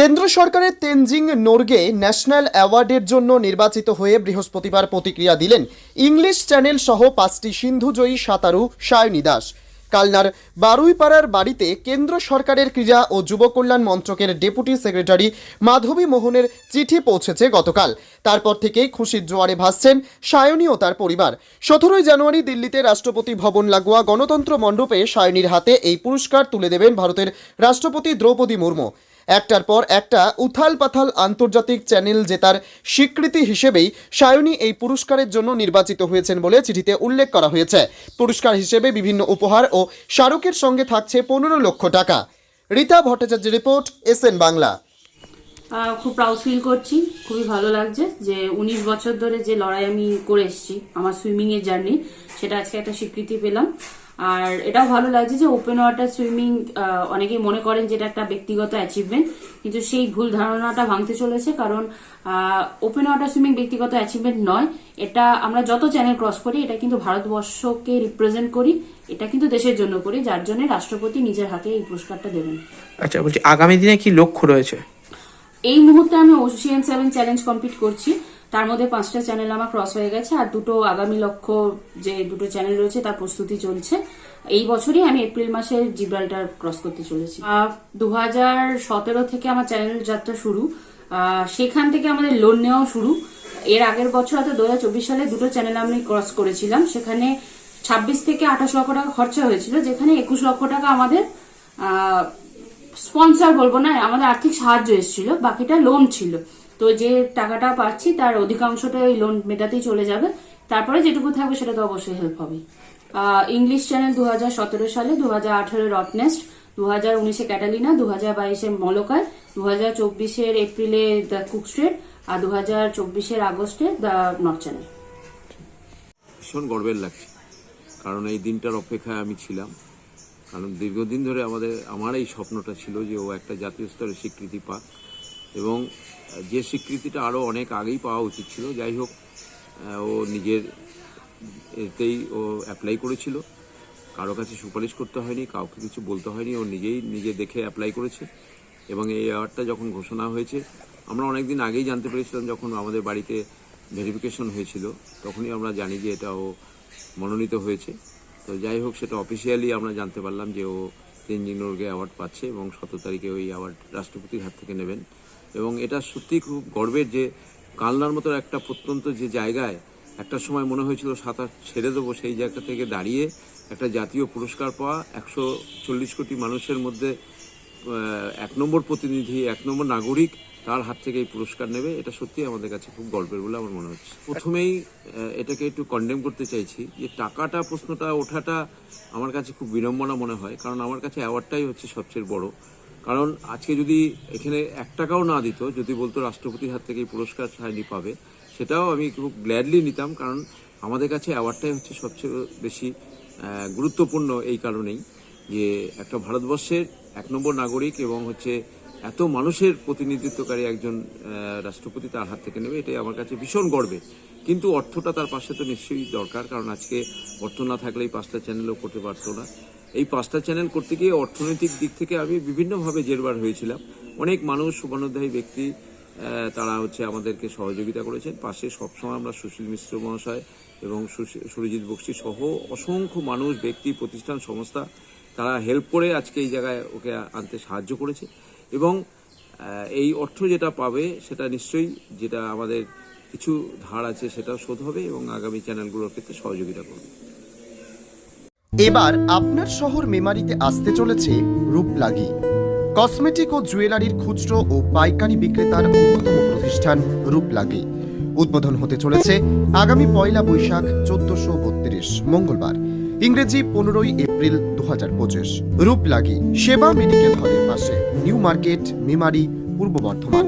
কেন্দ্র সরকারের তেনজিং নোরগে ন্যাশনাল অ্যাওয়ার্ডের জন্য নির্বাচিত হয়ে বৃহস্পতিবার প্রতিক্রিয়া দিলেন ইংলিশ চ্যানেল সহ পাঁচটি সিন্ধুজয়ী সাঁতারু সায়নী দাস। কালনার বারুইপাড়ার বাড়িতে কেন্দ্র সরকারের ক্রীড়া ও যুব কল্যাণ মন্ত্রকের ডেপুটি সেক্রেটারি মাধবী মোহনের চিঠি পৌঁছেছে গতকাল। তারপর থেকেই খুশির জোয়ারে ভাসছেন সায়নী ও তার পরিবার। সতেরোই জানুয়ারি দিল্লিতে রাষ্ট্রপতি ভবন লাগোয়া গণতন্ত্র মণ্ডপে সায়নীর হাতে এই পুরস্কার তুলে দেবেন ভারতের রাষ্ট্রপতি দ্রৌপদী মুর্মু। একটার পর একটা উথাল পাথাল আন্তর্জাতিক চ্যানেল জেতার স্বীকৃতি হিসেবেই সায়নী এই পুরস্কারের জন্য নির্বাচিত হয়েছেন বলে চিঠিতে উল্লেখ করা হয়েছে। পুরস্কার হিসেবে বিভিন্ন উপহার ও স্মারকের সঙ্গে থাকছে পনেরো লক্ষ টাকা। রীতা ভট্টাচার্যের রিপোর্ট, এস এন বাংলা। খুব প্রাউড ফিল করছি। খুবই ভালো লাগছে যে উনিশ বছর ধরে যে লড়াই আমি করে এসেছি, আমার সুইমিং এর জার্নি সেটা আজকে একটা স্বীকৃতি পেলাম। আর এটাও ভালো লাগছে যে ওপেন ওয়াটার সুইমিং অনেকেই মনে করেন যে এটা একটা ব্যক্তিগত অ্যাচিভমেন্ট কিন্তু সেই ভুল ধারণাটা ভাঙতে চলেছে কারণ ওপেন ওয়াটার সুইমিং ব্যক্তিগত অ্যাচিভমেন্ট নয়। এটা আমরা যত চ্যানেল ক্রস করি এটা কিন্তু ভারতবর্ষকে রিপ্রেজেন্ট করি এটা কিন্তু দেশের জন্য করি যার জন্য রাষ্ট্রপতি নিজের হাতে এই পুরস্কারটা দেবেন। আচ্ছা বলছি আগামী দিনে কি লক্ষ্য রয়েছে? এই মুহূর্তে আমি ওশিয়ান সেভেন চ্যালেঞ্জ কমপ্লিট করছি। তার মধ্যে পাঁচটা চ্যানেল আমার ক্রস হয়ে গেছে, আর দুটো আগামী লক্ষ্য যে দুটো চ্যানেল রয়েছে তার প্রস্তুতি চলছে। এই বছরই আমি এপ্রিল মাসে জিব্রাল্টার ক্রস করতে চলেছি। দু হাজার সতেরো থেকে আমার চ্যানেল যাত্রা শুরু। সেখান থেকে আমাদের লোন নেওয়াও শুরু। এর আগের বছর অর্থাৎ দুহাজার চব্বিশ সালে দুটো চ্যানেল আমি ক্রস করেছিলাম। সেখানে ছাব্বিশ থেকে আঠাশ লক্ষ টাকা খরচা হয়েছিল, যেখানে একুশ লক্ষ টাকা আমাদের স্পন্সর বলব না, আমাদের আর্থিক সাহায্য এসেছিল, বাকিটা লোন ছিল। তো যে টাকাটা পাচ্ছি, তার অধিকাংশটা ওই লোন মেটাতেই চলে যাবে। তারপরে যেটুকু থাকবে সেটা তো অবশ্যই হেল্প হবে। ইংলিশ চ্যানেল দুহাজার সতেরো সালে দু হাজার আঠারো রটনেস্ট দু হাজার উনিশে ক্যাটালিনা দু হাজার বাইশে মলকায় দু হাজার চব্বিশের এপ্রিলে দ্য কুক স্ট্রিট আর দু হাজার চব্বিশের আগস্টে দ্য নর্থ চ্যানেল ভীষণ গর্বের লাগছে, কারণ এই দিনটার অপেক্ষায় আমি ছিলাম। কারণ দীর্ঘদিন ধরে আমাদের, আমার এই স্বপ্নটা ছিল যে ও একটা জাতীয় স্তরে স্বীকৃতি পাক। এবং যে স্বীকৃতিটা আরও অনেক আগেই পাওয়া উচিত ছিল, যাই হোক ও নিজের এতেই ও অ্যাপ্লাই করেছিল। কারও কাছে সুপারিশ করতে হয়নি, কাউকে কিছু বলতে হয়নি, ও নিজেই নিজে দেখে অ্যাপ্লাই করেছে। এবং এই অ্যাওয়ার্ডটা যখন ঘোষণা হয়েছে, আমরা অনেক দিন আগেই জানতে পেরেছিলাম যখন আমাদের বাড়িতে ভেরিফিকেশন হয়েছিল, তখনই আমরা জানি যে এটা ও মনোনীত হয়েছে। তো যাই হোক, সেটা অফিসিয়ালি আমরা জানতে পারলাম যে ও তেনজিং নোরগে অ্যাওয়ার্ড পাচ্ছে এবং সতেরো তারিখে ওই অ্যাওয়ার্ড রাষ্ট্রপতির হাত থেকে নেবেন। এবং এটা সত্যি খুব গর্বের যে কালনার মতো একটা প্রত্যন্ত যে জায়গায় একটা সময় মনে হয়েছিল সাঁতার ছেড়ে দেবো সেই জায়গা থেকে দাঁড়িয়ে একটা জাতীয় পুরস্কার পাওয়া, একশো চল্লিশ কোটি মানুষের মধ্যে এক নম্বর প্রতিনিধি, এক নম্বর নাগরিক তার হাত থেকে এই পুরস্কার নেবে। এটা সত্যি আমাদের কাছে খুব গল্পের বলে আমার মনে হচ্ছে। প্রথমেই এটাকে একটু কন্ডেম করতে চাইছি যে টাকাটা, প্রশ্নটা, ওঠাটা আমার কাছে খুব বিড়ম্বনা মনে হয়। কারণ আমার কাছে অ্যাওয়ার্ডটাই হচ্ছে সবচেয়ে বড়। কারণ আজকে যদি এখানে এক টাকাও না দিত, যদি বলতো রাষ্ট্রপতির হাত থেকে পুরস্কার সাহায্য পাবে, সেটাও আমি খুব গ্ল্যাডলি নিতাম, কারণ আমাদের কাছে অ্যাওয়ার্ডটাই হচ্ছে সবচেয়ে বেশি গুরুত্বপূর্ণ এই কারণেই যে একটা ভারতবর্ষের এক নম্বর নাগরিক এবং হচ্ছে এত মানুষের প্রতিনিধিত্বকারী একজন রাষ্ট্রপতি তার হাত থেকে নেবে, এটাই আমার কাছে ভীষণ গর্বে। কিন্তু অর্থটা তার পাশে তো নিশ্চয়ই দরকার, কারণ আজকে অর্থ না থাকলে এই পাঁচটা চ্যানেলও করতে পারতো না। এই পাঁচটা চ্যানেল করতে গিয়ে অর্থনৈতিক দিক থেকে আমি বিভিন্নভাবে জেরবার হয়েছিলাম। অনেক মানুষ, শুভানুধ্যায়ী ব্যক্তি তারা হচ্ছে আমাদেরকে সহযোগিতা করেছেন। পাশে সবসময় আমরা সুশীল মিশ্র মহাশয় এবং সুরজিৎ বক্সি সহ অসংখ্য মানুষ, ব্যক্তি, প্রতিষ্ঠান, সংস্থা, তারা হেল্প করে আজকে এই জায়গায় ওকে আনতে সাহায্য করেছে। এবং এই অর্থ যেটা পাবে সেটা নিশ্চয়ই যেটা আমাদের কিছু ধার আছে সেটাও শোধ হবে এবং আগামী চ্যানেলগুলোর ক্ষেত্রে সহযোগিতা করবে। এবার আপনার শহর মেমারিতে আসতে চলেছে রূপলাগি কসমেটিক ও জুয়েলারির খুচরো ও পাইকারি বিক্রেতার অন্যতম প্রতিষ্ঠান রূপলাগি উদ্বোধন হতে চলেছে আগামী পয়লা বৈশাখ চোদ্দশো বত্রিশ, মঙ্গলবার, ইংরেজি পনেরোই এপ্রিল দু হাজার পঁচিশ রূপলাগি সেবা মেডিকেল হলের পাশে, নিউ মার্কেট, মেমারি, পূর্ব বর্ধমান।